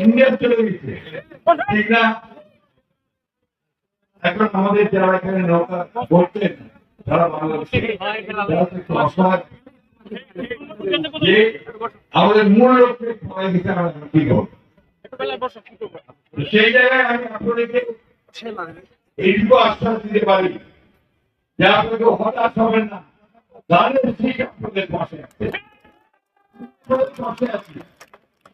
চলে গেছে। ইন্ডিয়া চলে গেছে। ঠিক না? এখন আমাদের যারা এখানে নৌকা বাংলাদেশে, যারা যে আমাদের মূল লক্ষ্যে গেছে সেই জায়গায় আমি আপনাদেরকে এইটুকু আশ্বাস দিতে পারি, যে আপনাকে হতাশ হবেন না। তাহলে ঠিক আপনাদের পাশে আছে। পাশে আছি।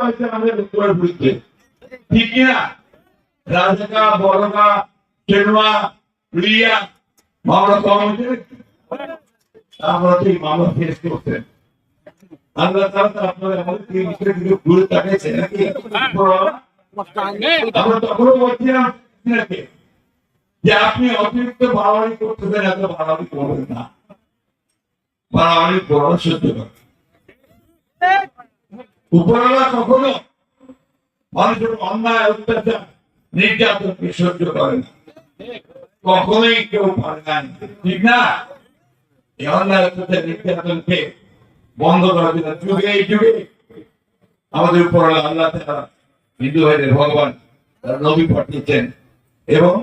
হয়েছে আমাদের উত্তরের বিরুদ্ধে ঠিক কিনা? বড়কা চেনুয়া রিয়া মামলা কম আমরা মামলা ফেস করতেন আল্লাহ তাআলা তো আপনাদের যে আপনি অতিরিক্ত বাড়াবাড়ি করতেছেন, এত বাড়াবাড়ি করবেন না। বাড়াবাড়ি বড় সহ্য করেন। উপরওয়ালা কখনো মানুষের অন্যায়, অত্যাচার নির্যাতনকে সহ্য করে না। কখনোই কেউ পারে না। ঠিক না? এই অন্যায়, অত্যাচার, নির্যাতনকে বন্ধ করার জন্য যুগে, এই যুগে আমাদের উপর আল্লাহ তাআলা হিন্দু ভাইদের ভগবান, তারা নবী পাঠিয়েছেন এবং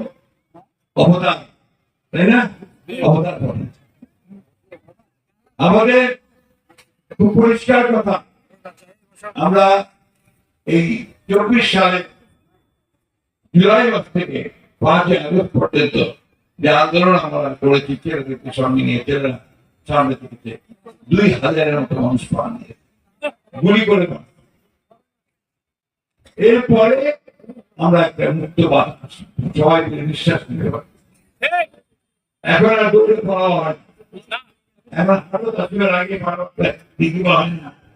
অবদান তাই না? অবদান পাঠিয়েছেন। আমাদের খুব পরিষ্কার কথা আমরা এই চব্বিশ সালে জুলাই মাস থেকে পাঁচই আগস্ট পর্যন্ত যে আন্দোলন আমরা করেছি, ছেলেদেরকে সঙ্গে নিয়ে, ছেলেরা সামনে থেকে দুই হাজারের মতো মানুষ নিয়ে গুলি করে মারা। এরপরে আমরা একটা মুক্ত বাতাস সবাই মিলে নিঃশ্বাস নিতে পারি এখন আর দৌড়ে পড়া হয়। এখন আরও দশের আগে বারো দিদি হয় না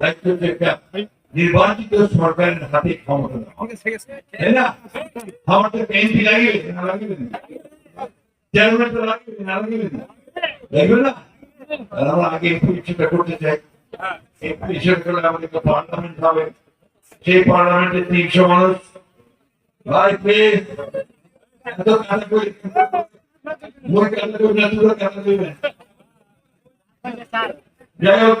দায়িত্ব নির্বাচিত সরকারের হাতে ক্ষমতা হবে সেই পার্লামেন্টে এত কানে করি কানে করি যাই হোক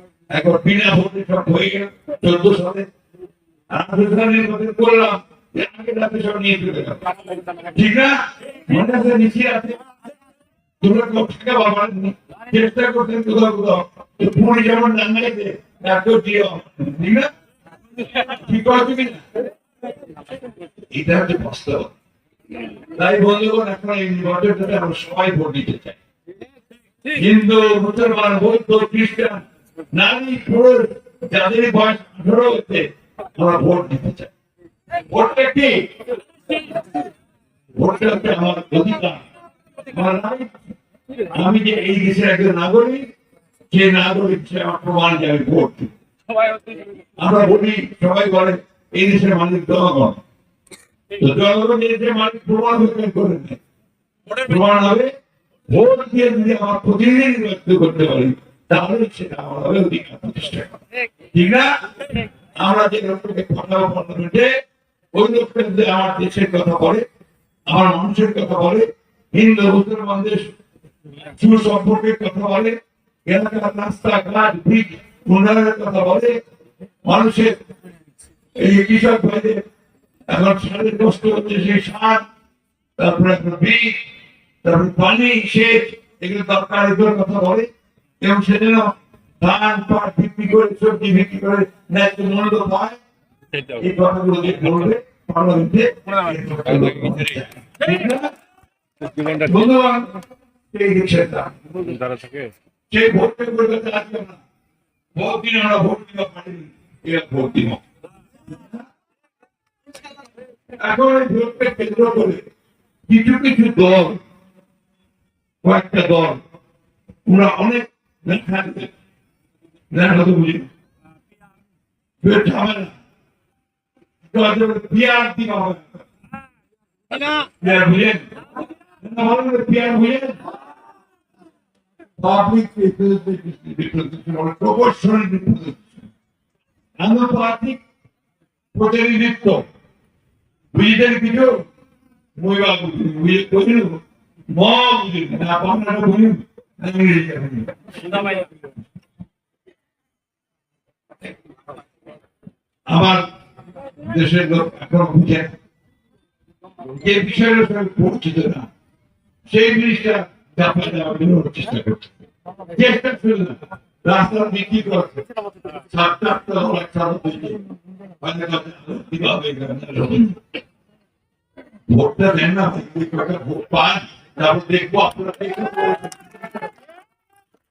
এখন বিনা ভোটে সব হয়ে গেল, চোদ্দ সালে। করলাম ঠিক না? ঠিক আছে এটা হচ্ছে তাই বন্ধুগণ, এখন এই নির্বাচনটাতে আমরা সবাই ভোট দিতে চাই। হিন্দু, মুসলমান, বৌদ্ধ, খ্রিস্টান নারী পুরুষ যাদের বয়স আঠারো হচ্ছে ভোট দিতে ভোটটা কি? ভোটটা হচ্ছে আমার অধিকার। আমি যে এই দেশের একজন নাগরিক, যে নাগরিক, সে আমার প্রমাণ যে আমি ভোট। আমরা বলি, সবাই বলে, এই দেশের মালিক জনগণ। জনগণ এই দেশের মালিক প্রমাণ হতে করে। প্রমাণ হবে, ভোট দিয়ে যদি আমার প্রতিনিধি করতে পারি তাহলে করা। ঠিক না আমরা যে লোকটাকে ওই লোকটা যদি আমার দেশের কথা বলে, আমার মানুষের কথা বলে, হিন্দু মুসলমানদের সুসম্পর্কের কথা বলে, এলাকার রাস্তাঘাট উন্নয়নের কথা বলে, মানুষের এই কৃষক ভাইদের এখন সারের কষ্ট হচ্ছে সেই সার, তারপরে আপনার বীজ, তারপরে পানি, সেচ, এগুলো দরকার, এগুলোর কথা বলে এবং সেজন্য ধান পাট বিক্রি করে সবজি বিক্রি করে ন্যায্য মূল্য পায়। এই কথাগুলো যে বলবে পার্লামেন্টে ঠিক এই দেশের দাম। সেই ভোটটা করবে তা না। ভোট দিন আমরা ভোট দিব পারিনি এরা ভোট দিব। এখন এই ভোটকে কেন্দ্র করে কিছু কিছু দল কয়েকটা দল ওরা অনেক বুঝেন বুঝেন প্রতিনিধিত্ব বুঝিতেন কিছু মহিলা বুঝি বুঝে বুঝিল ম বুঝি না বাংলাটা বুঝি না ইংরেজি বুঝি আমার দেশের লোক এখন বুঝেন যে বিষয়গুলোর সঙ্গে পরিচিত না। সেই জিনিসটা চাপা দেওয়ার জন্য চেষ্টা করছে। চেষ্টা ছিল না। রাস্তা বিক্রি করছে? ভোটটা দেন না ভোট পান। তারপর দেখব আপনারা।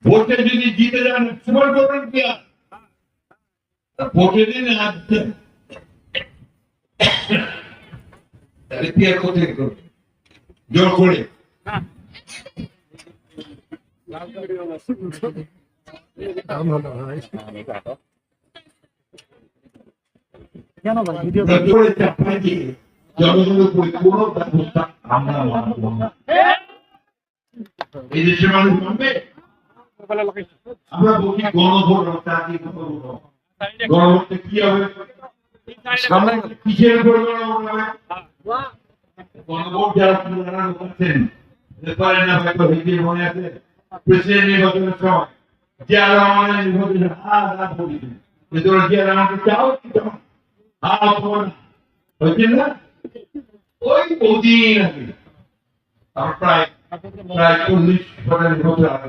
ভোটে যদি জিতে যান সময় করবেন কি? আর ভোটে দিন তাহলে কি আর কোথায় করবে জোর করে। জনগণের উপর কোনো ব্যবস্থা আমরা মানব না। এই দেশের মানুষ মানবে? আমরা বলি গণভোট রাজনীতি গণভোটে কি হবে? গণভোটে কিসের উপর হবে? গণভোট যারা পুরানা লোক আছেন না হয়তো হিন্দি মনে আছে প্রেসিডেন্ট নির্বাচনের সময় জিয়া রহমানের নির্বাচনে হা না বলি কিন্তু জিয়া রহমানকে চাও হা অথবা না? না? ওই বহুদিন আগে প্রায় প্রায় চল্লিশ বছরের বছর আগে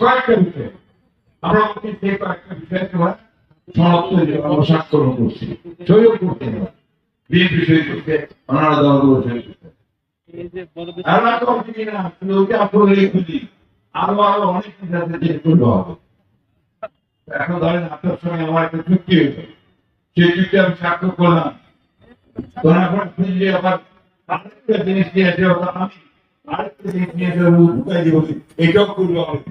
কয়েকটা বিষয় আমরা বলছি সেই কয়েকটা বিষয়ে আমরা করা, আমরা স্বাক্ষর করছি। সইও করতে হবে। বিএনপি সই করতে এখন ধরেন আপনার সঙ্গে আমার একটা চুক্তি হয়েছে। সেই চুক্তি আমি স্বাক্ষর করলাম। এখন খুঁজলে আবার আরেকটা জিনিস নিয়ে ওটা আমি আরেকটা জিনিস নিয়ে এটাও করব হবে।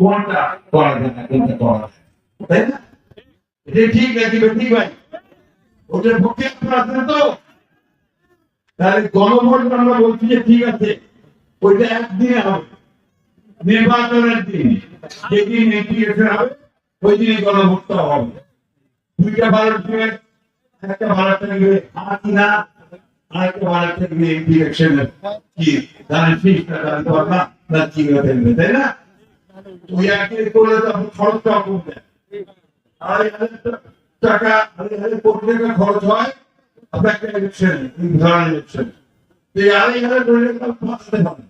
কোনটা করা যায় না, কোনটা করা যায় তাই না? এটা ঠিক নাকি ঠিক ভাই? ওটার পক্ষে আপনারা আছেন তো? তাহলে গণভোট আমরা বলছি যে ঠিক আছে, ওইটা একদিনে হবে। নির্বাচনের দিন যেদিন ইলেকশন হবে ওই দিনে গণভোটটা হবে। দুইটা ভারত একটা ভারত থেকে হ্যাঁ কি না? আরেকটা ভারত থেকে এমপি ইলেকশনের কি? ধানের ফিসটা দাঁড়িয়ে পারবা না কি ফেলবে, তাই না? ওই একদিন করলে তো আপনি খরচটা কমবে আড়াই হাজার টাকা আড়াই হাজার কোটি টাকা খরচ হয় ইলেকশন ধরনের ইলেকশন আড়াই হাজার কোটি টাকা হবে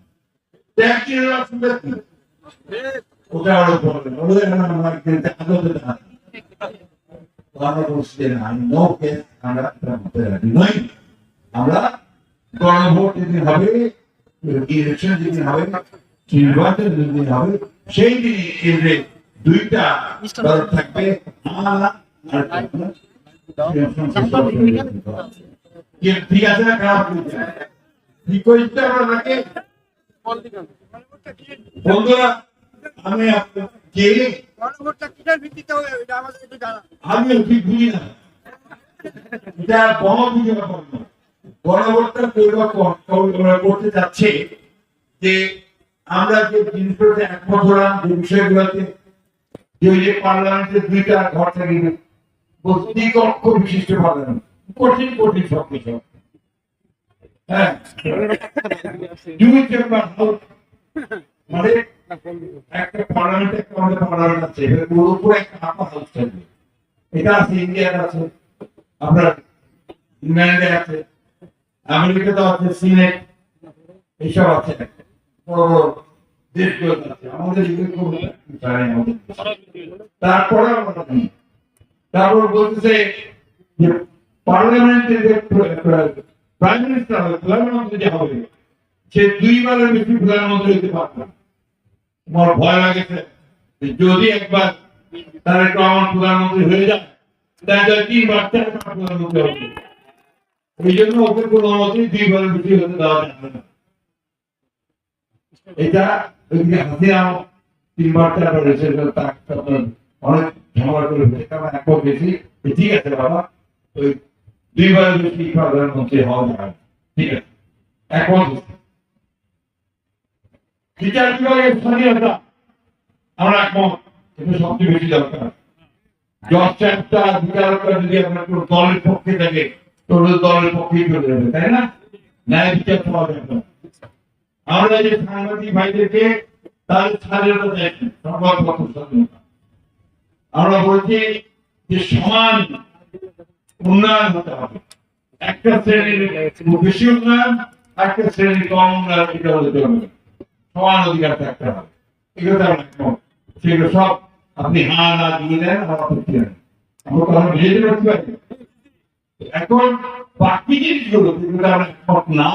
ওটা আরও ওদের আদতে না আমরা গণভোট হবে ইলেকশন হবে নির্বাচন যেদিন হবে। সেই দিনই কেন্দ্রে দুইটা দল থাকবে। ঠিক আছে না খারাপ ঠিক হয়েছে আমরা নাকি বন্ধুরা আমি কে? গণভোটটা কিসের ভিত্তিতে হবে এটা আমাদের একটু জানা আমি ঠিক বুঝি না এটা বুঝে গণভোটটা করতে যাচ্ছে যে আমরা যে জিনিসগুলোতে একমত হলাম, যে বিষয়গুলোতে যে ওই যে পার্লামেন্টের দুইটা ঘর থাকবে বস্তি কক্ষ বিশিষ্ট পার্লামেন্ট কঠিন কঠিন সব কিছু হ্যাঁ মানে একটা পার্লামেন্ট আমাদের পার্লামেন্ট আছে একটা আছে আছে, আপনার ইংল্যান্ডে আছে আমেরিকাতে আছে, সিনেট, এইসব আছে। যদি একবার তার একটু আমার প্রধানমন্ত্রী হয়ে যায় তাহলে তিনবার চারবার প্রধানমন্ত্রী হবে এই জন্য ওকে কোনো মতেই দুইবারের বেশি হতে দেওয়া যাবে না। এটা অনেক ঝামেলা করে যে ঠিক আছে বাবা, ওই দুইবারের বেশি প্রধানমন্ত্রী হওয়া ঠিক আছে। বিচার বিভাগের স্বাধীনতা। একমত এটা সবচেয়ে বেশি দরকার। বিচারকরা যদি আপনার কোনো দলের পক্ষে থাকে, তো দলের পক্ষেই চলে যাবে, তাই না? ন্যায় বিচার পাওয়া যাবে না। আমরা যে সাংবাদিক ভাইদেরকে স্বাধীনতা দেখি আমরা বলছি যে সমান উন্নয়ন হতে হবে। একটা শ্রেণির বেশি উন্নয়ন একটা শ্রেণির কম উন্নয়ন এটা হতে না। সমান অধিকার থাকতে হবে। এগুলো আমরা। সেগুলো সব আপনি হা না দিয়ে দেন, আমার আমরা পারতে পারি এখন বাকি জিনিসগুলো যেগুলো আমরা না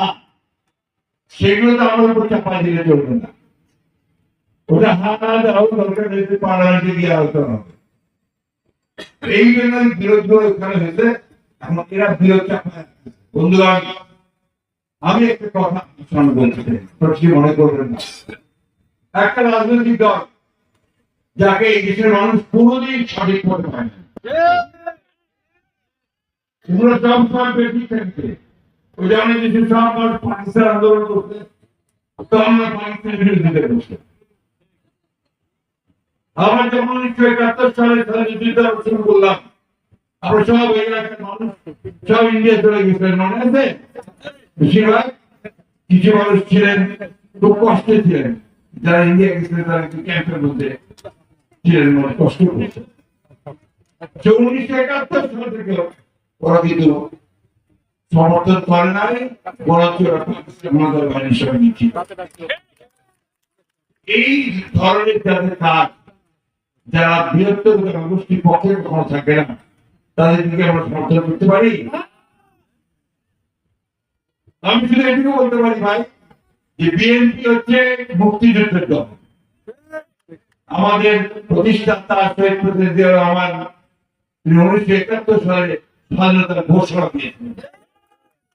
সেগুলো তো আমার উপর চাপা দিলে চলবে না। ওটা হা না দরকার হয়েছে পার্লামেন্টে গিয়ে আলোচনা হবে। এই জন্য বিরোধ ওখানে হয়েছে এরা বিরোধ চাপা বন্ধুরা আমি একটা কথা আপনার বলতে চাই মনে করবেন না? একটা রাজনৈতিক দল যাকে এই দেশের মানুষ কোনোদিন সঠিক পথে পায় না। এগুলো সব বেশি থাকছে এই দেশের সব পাকিস্তান আন্দোলন করছে, তো আমরা পাকিস্তানের বিরোধিতা করছে আবার যখন উনিশশো একাত্তর সালে স্বাধীনতা শুরু করলাম, আমরা সব এলাকার মানুষ সব ইন্ডিয়া চলে গেছিলেন মনে আছে? বেশিরভাগ কিছু মানুষ ছিলেন, খুব কষ্টে ছিলেন। যারা ইন্ডিয়া গেছিলেন তারা একটু ক্যাম্পের মধ্যে ছিলেন মানে কষ্ট করছে। উনিশশো একাত্তর সাল থেকে ওরা কিন্তু সমর্থন করে নাই, বরঞ্চ আমাদের সঙ্গে নিচ্ছিল এই ধরনের যাদের কাজ, যারা বৃহত্তর জনগোষ্ঠীর পক্ষে কখনো থাকে না, তাদের দিকে আমরা সমর্থন করতে পারি? আমি শুধু এটুকু বলতে পারি ভাই, যে বিএনপি হচ্ছে মুক্তিযুদ্ধের দল। আমাদের প্রতিষ্ঠাতা শহীদ জিয়াউর রহমান, তিনি উনিশশো একাত্তর সালে স্বাধীনতার ঘোষণা দিয়েছেন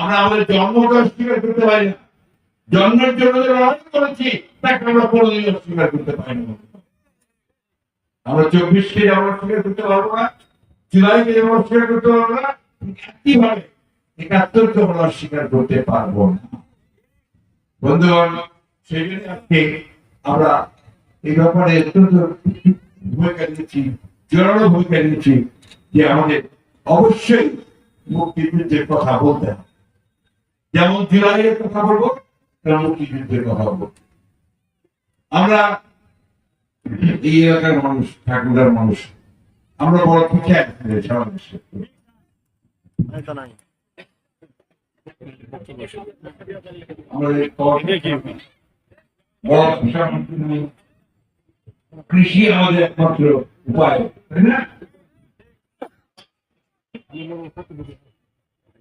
আমরা আমাদের জন্মকে অস্বীকার করতে পারি না। জন্মের জন্য লড়াই করেছি, তাকে আমরা কোনোদিন অস্বীকার করতে পারি না। আমরা চব্বিশকে যেমন অস্বীকার করতে পারব না, জুলাইকে যেমন অস্বীকার করতে পারব না একইভাবে একাত্তরকে আমরা অস্বীকার করতে পারব না। বন্ধুগণ, সেই জন্য আজকে আমরা এই ব্যাপারে অত্যন্ত ভূমিকা নিয়েছি, জোরালো ভূমিকা নিয়েছি যে আমাদের অবশ্যই মুক্তিযুদ্ধের কথা বলতে হবে। যেমন জুলাইয়ের কথা বলব তেমন মুক্তিযুদ্ধের কথা বলব। আমরা এই এলাকার মানুষ ঠাকুরার মানুষ আমরা বড় পিছিয়ে সারা নেই। কৃষি আমাদের একমাত্র উপায় তাই না?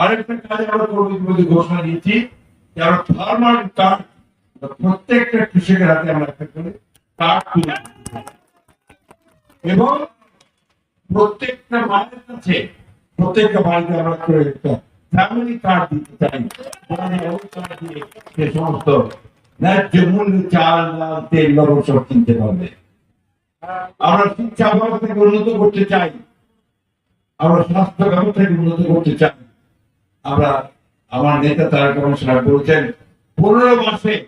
আরেকটা কাজ আমরা করব ইতিমধ্যে ঘোষণা দিয়েছি যে আমরা ফার্মার কার্ড প্রত্যেকটা কৃষকের হাতে আমরা একটা করে কার্ড তুলে এবং প্রত্যেকটা মায়ের কাছে, প্রত্যেকটা বাড়িতে আমরা করে একটা ফ্যামিলি কার্ড দিতে চাই। দিয়ে সে সমস্ত ন্যায্য মূল্য চাল, ডাল, তেল, লবণ সব কিনতে পারবে। আমরা শিক্ষা ব্যবস্থাকে উন্নত করতে চাই। আমরা স্বাস্থ্য ব্যবস্থাকে উন্নত করতে চাই। আমরা আমার নেতা তারা কমিশনার বলেছেন পনেরো মাসে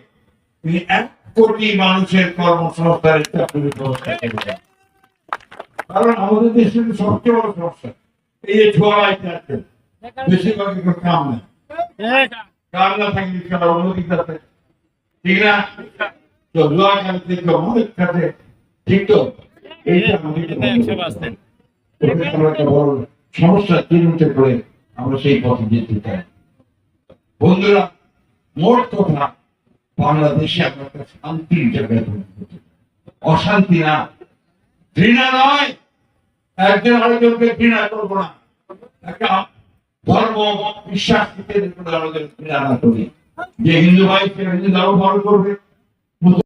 তিনি এক কোটি মানুষের কর্মসংস্থানের চাকরির ব্যবস্থা করেছেন কারণ আমাদের দেশের সবচেয়ে বড় সমস্যা এই যে ছোয়াই যাচ্ছে বেশিরভাগ কাম নেই। কাম না থাকলে খেলা ঠিক না? তো মনে খাতে ঠিক তো? এইটা আমাদের বড় সমস্যা চিহ্নিত করে আমরা সেই পথে যেতে চাই। বন্ধুরা, মোট কথা, বাংলাদেশে আমরা একটা শান্তির জায়গায়। অশান্তি না। ঘৃণা নয়। একজন আরেকজনকে ঘৃণা করব না। একটা ধর্ম বিশ্বাস থেকে ঘৃণা না করি। যে হিন্দু ভাই, সে হিন্দু ধর্ম পালন করবে।